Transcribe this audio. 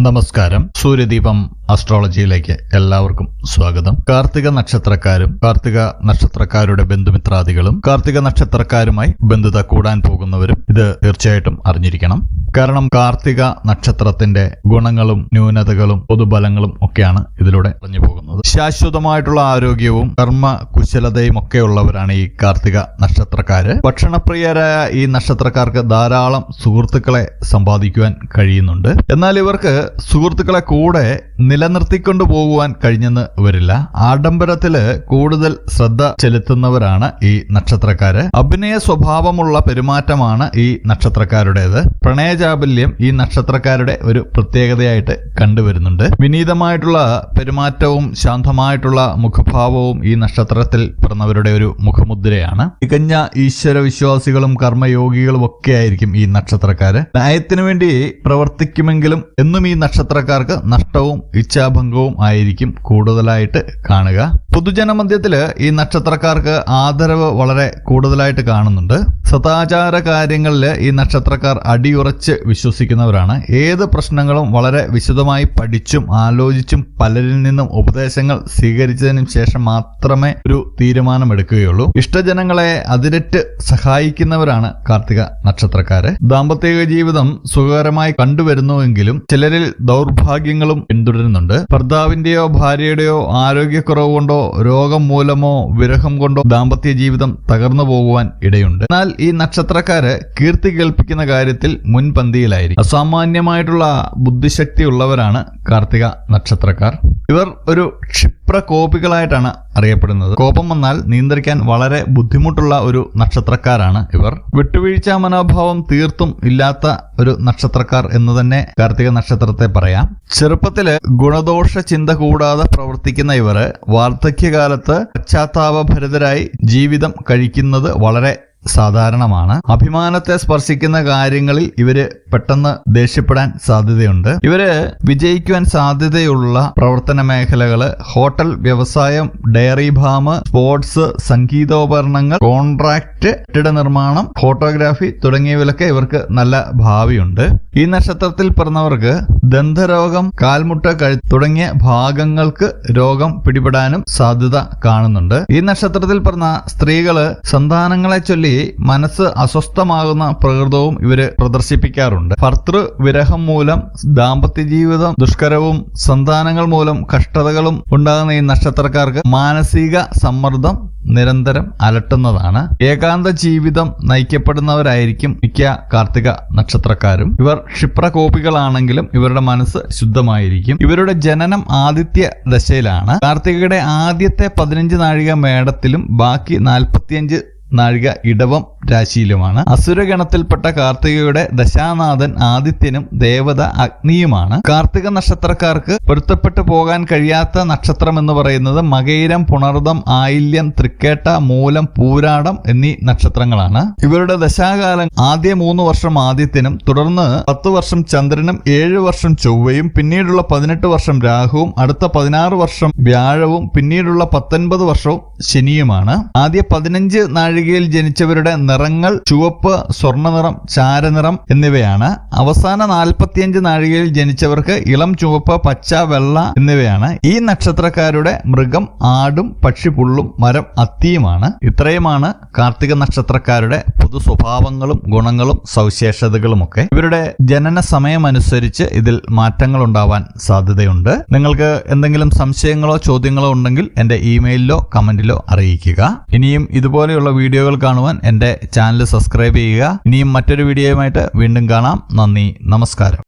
നമസ്കാരം. സൂര്യദീപം അസ്ട്രോളജിയിലേക്ക് എല്ലാവർക്കും സ്വാഗതം. കാർത്തിക നക്ഷത്രക്കാരും കാർത്തിക നക്ഷത്രക്കാരുടെ ബന്ധുമിത്രാദികളും കാർത്തിക നക്ഷത്രക്കാരുമായി ബന്ധുത കൂടാൻ പോകുന്നവരും ഇത് തീർച്ചയായിട്ടും അറിഞ്ഞിരിക്കണം. കാരണം കാർത്തിക നക്ഷത്രത്തിന്റെ ഗുണങ്ങളും ന്യൂനതകളും പൊതുബലങ്ങളും ഒക്കെയാണ് ഇതിലൂടെ പറഞ്ഞു പോകുന്നത്. ശാശ്വതമായിട്ടുള്ള ആരോഗ്യവും കർമ്മ കുശലതയും ഒക്കെ ഉള്ളവരാണ് ഈ കാർത്തിക നക്ഷത്രക്കാര്. ഭക്ഷണപ്രിയരായ ഈ നക്ഷത്രക്കാർക്ക് ധാരാളം സുഹൃത്തുക്കളെ സമ്പാദിക്കുവാൻ കഴിയുന്നുണ്ട്. എന്നാൽ ഇവർക്ക് സുഹൃത്തുക്കളെ കൂടെ നിലനിർത്തിക്കൊണ്ടു പോകുവാൻ കഴിഞ്ഞെന്ന് വരില്ല ആഡംബരത്തിൽ കൂടുതൽ ശ്രദ്ധ ചെലുത്തുന്നവരാണ് ഈ നക്ഷത്രക്കാര്. അഭിനയ സ്വഭാവമുള്ള പെരുമാറ്റമാണ് ഈ നക്ഷത്രക്കാരുടേത്. പ്രണയചാബല്യം ഈ നക്ഷത്രക്കാരുടെ ഒരു പ്രത്യേകതയായിട്ട് കണ്ടുവരുന്നുണ്ട്. വിനീതമായിട്ടുള്ള പെരുമാറ്റവും ശാന്തമായിട്ടുള്ള മുഖഭാവവും ഈ നക്ഷത്രത്തിൽ പിറന്നവരുടെ ഒരു മുഖമുദ്രയാണ്. തികഞ്ഞ ഈശ്വര വിശ്വാസികളും കർമ്മയോഗികളും ഒക്കെ ആയിരിക്കും ഈ നക്ഷത്രക്കാര്. നയത്തിനു വേണ്ടി പ്രവർത്തിക്കുമെങ്കിലും എന്നും ഈ നക്ഷത്രക്കാർക്ക് നഷ്ടവും ഇച്ഛാഭംഗവും ആയിരിക്കും കൂടുതലായിട്ട് കാണുക. പൊതുജനമധ്യത്തിൽ ഈ നക്ഷത്രക്കാർക്ക് ആദരവ് വളരെ കൂടുതലായിട്ട് കാണുന്നുണ്ട്. സദാചാര കാര്യങ്ങളിൽ ഈ നക്ഷത്രക്കാർ അടിയുറച്ച് വിശ്വസിക്കുന്നവരാണ്. ഏത് പ്രശ്നങ്ങളും വളരെ വിശദമായി പഠിച്ചും ആലോചിച്ചും പലരിൽ നിന്നും ഉപദേശങ്ങൾ സ്വീകരിച്ചതിനും ശേഷം മാത്രമേ ഒരു തീരുമാനമെടുക്കുകയുള്ളൂ. ഇഷ്ടജനങ്ങളെ അതിരറ്റ് സഹായിക്കുന്നവരാണ് കാർത്തിക നക്ഷത്രക്കാര്. ദാമ്പത്യ ജീവിതം സുഖകരമായി കണ്ടുവരുന്നുവെങ്കിലും ചിലരിൽ ദൗർഭാഗ്യങ്ങളും പിന്തുടരുന്നുണ്ട്. ഭർത്താവിന്റെയോ ഭാര്യയുടെയോ ആരോഗ്യക്കുറവ് കൊണ്ടോ രോഗം മൂലമോ വിരഹം കൊണ്ടോ ദാമ്പത്യ ജീവിതം തകർന്നു പോകുവാൻ ഇടയുണ്ട്. എന്നാൽ ഈ നക്ഷത്രക്കാര് കീർത്തി കേൾപ്പിക്കുന്ന കാര്യത്തിൽ മുൻപന്തിയിലായിരിക്കും. അസാമാന്യമായിട്ടുള്ള ബുദ്ധിശക്തി ഉള്ളവരാണ് കാർത്തിക നക്ഷത്രക്കാർ. ഇവർ ഒരു ക്ഷിപ്ര കോപികളായിട്ടാണ് അറിയപ്പെടുന്നത്. കോപം വന്നാൽ നിയന്ത്രിക്കാൻ വളരെ ബുദ്ധിമുട്ടുള്ള ഒരു നക്ഷത്രക്കാരാണ് ഇവർ. വിട്ടുവീഴ്ച മനോഭാവം തീർത്തും ഇല്ലാത്ത ഒരു നക്ഷത്രക്കാർ എന്ന് തന്നെ കാർത്തിക നക്ഷത്രത്തെ പറയാം. ചെറുപ്പത്തിൽ ഗുണദോഷ ചിന്ത കൂടാതെ പ്രവർത്തിക്കുന്ന ഇവർ വാർദ്ധക്യകാലത്ത് പശ്ചാത്താപഭരിതരായി ജീവിതം കഴിക്കുന്നത് വളരെ സാധാരണമാണ്. അഭിമാനത്തെ സ്പർശിക്കുന്ന കാര്യങ്ങളിൽ ഇവർ പെട്ടെന്ന് ദേഷ്യപ്പെടാൻ സാധ്യതയുണ്ട്. ഇവർ വിജയിക്കുവാൻ സാധ്യതയുള്ള പ്രവർത്തന മേഖലകൾ ഹോട്ടൽ വ്യവസായം ഡയറി ഫാം സ്പോർട്സ് സംഗീതോപകരണങ്ങൾ കോൺട്രാക്ട് കെട്ടിട നിർമ്മാണം ഫോട്ടോഗ്രാഫി തുടങ്ങിയവയിലൊക്കെ ഇവർക്ക് നല്ല ഭാവിയുണ്ട്. ഈ നക്ഷത്രത്തിൽ പിറന്നവർക്ക് ദന്തരോഗം കാൽമുട്ട കഴു തുടങ്ങിയ ഭാഗങ്ങൾക്ക് രോഗം പിടിപെടാനും സാധ്യത കാണുന്നുണ്ട്. ഈ നക്ഷത്രത്തിൽ പിറന്ന സ്ത്രീകൾ സന്താനങ്ങളെ ചൊല്ലി മനസ്സ് അസ്വസ്ഥമാകുന്ന പ്രകൃതവും ഇവർ പ്രദർശിപ്പിക്കാറുണ്ട്. ഭർത്തൃ വിരഹം മൂലം ദാമ്പത്യ ജീവിതം ദുഷ്കരവും സന്താനങ്ങൾ മൂലം കഷ്ടതകളും ഉണ്ടാകുന്ന ഈ നക്ഷത്രക്കാർക്ക് മാനസിക സമ്മർദ്ദം നിരന്തരം അലട്ടുന്നതാണ്. ഏകാന്ത ജീവിതം നയിക്കപ്പെടുന്നവരായിരിക്കും മിക്ക കാർത്തിക നക്ഷത്രക്കാരും. ഇവർ ക്ഷിപ്രകോപികളാണെങ്കിലും ഇവരുടെ മനസ്സ് ശുദ്ധമായിരിക്കും. ഇവരുടെ ജനനം ആദിത്യ ദശയിലാണ്. കാർത്തികയുടെ ആദ്യത്തെ പതിനഞ്ച് നാഴിക മേടത്തിലും ബാക്കി നാൽപ്പത്തിയഞ്ച് നാഴിക ഇടവം രാശിയിലുമാണ്. അസുരഗണത്തിൽപ്പെട്ട കാർത്തികയുടെ ദശാനാഥൻ ആദിത്യനും ദേവത അഗ്നിയുമാണ്. കാർത്തിക നക്ഷത്രക്കാർക്ക് പൊരുത്തപ്പെട്ടു പോകാൻ കഴിയാത്ത നക്ഷത്രം എന്ന് പറയുന്നത് മകയിരം പുണർദം ആയില്യം തൃക്കേട്ട മൂലം പൂരാടം എന്നീ നക്ഷത്രങ്ങളാണ്. ഇവരുടെ ദശാകാലം ആദ്യ മൂന്ന് വർഷം ആദിത്യനും തുടർന്ന് പത്ത് വർഷം ചന്ദ്രനും ഏഴ് വർഷം ചൊവ്വയും പിന്നീടുള്ള പതിനെട്ട് വർഷം രാഹുവും അടുത്ത പതിനാറ് വർഷം വ്യാഴവും പിന്നീടുള്ള പത്തൊൻപത് വർഷവും ശനിയുമാണ്. ആദ്യ പതിനഞ്ച് നാഴികയിൽ ജനിച്ചവരുടെ നിറങ്ങൾ ചുവപ്പ് സ്വർണനിറം ചാരനിറം എന്നിവയാണ്. അവസാന നാൽപ്പത്തിയഞ്ച് നാഴികയിൽ ജനിച്ചവർക്ക് ഇളം ചുവപ്പ് പച്ച വെള്ള എന്നിവയാണ്. ഈ നക്ഷത്രക്കാരുടെ മൃഗം ആടും പക്ഷിപുള്ളും മരം അത്തിയുമാണ്. ഇത്രയുമാണ് കാർത്തിക നക്ഷത്രക്കാരുടെ പൊതു സ്വഭാവങ്ങളും ഗുണങ്ങളും സവിശേഷതകളുമൊക്കെ. ഇവരുടെ ജനന സമയമനുസരിച്ച് ഇതിൽ മാറ്റങ്ങൾ ഉണ്ടാവാൻ സാധ്യതയുണ്ട്. നിങ്ങൾക്ക് എന്തെങ്കിലും സംശയങ്ങളോ ചോദ്യങ്ങളോ ഉണ്ടെങ്കിൽ എന്റെ ഇമെയിലിലോ കമന്റിലോ അറിയിക്കുക. ഇനിയും ഇതുപോലെയുള്ള വീഡിയോകൾ കാണുവാൻ എന്റെ ചാനൽ സബ്സ്ക്രൈബ് ചെയ്യുക. ഇനിയും മറ്റൊരു വീഡിയോയുമായിട്ട് വീണ്ടും കാണാം. നന്ദി. നമസ്കാരം.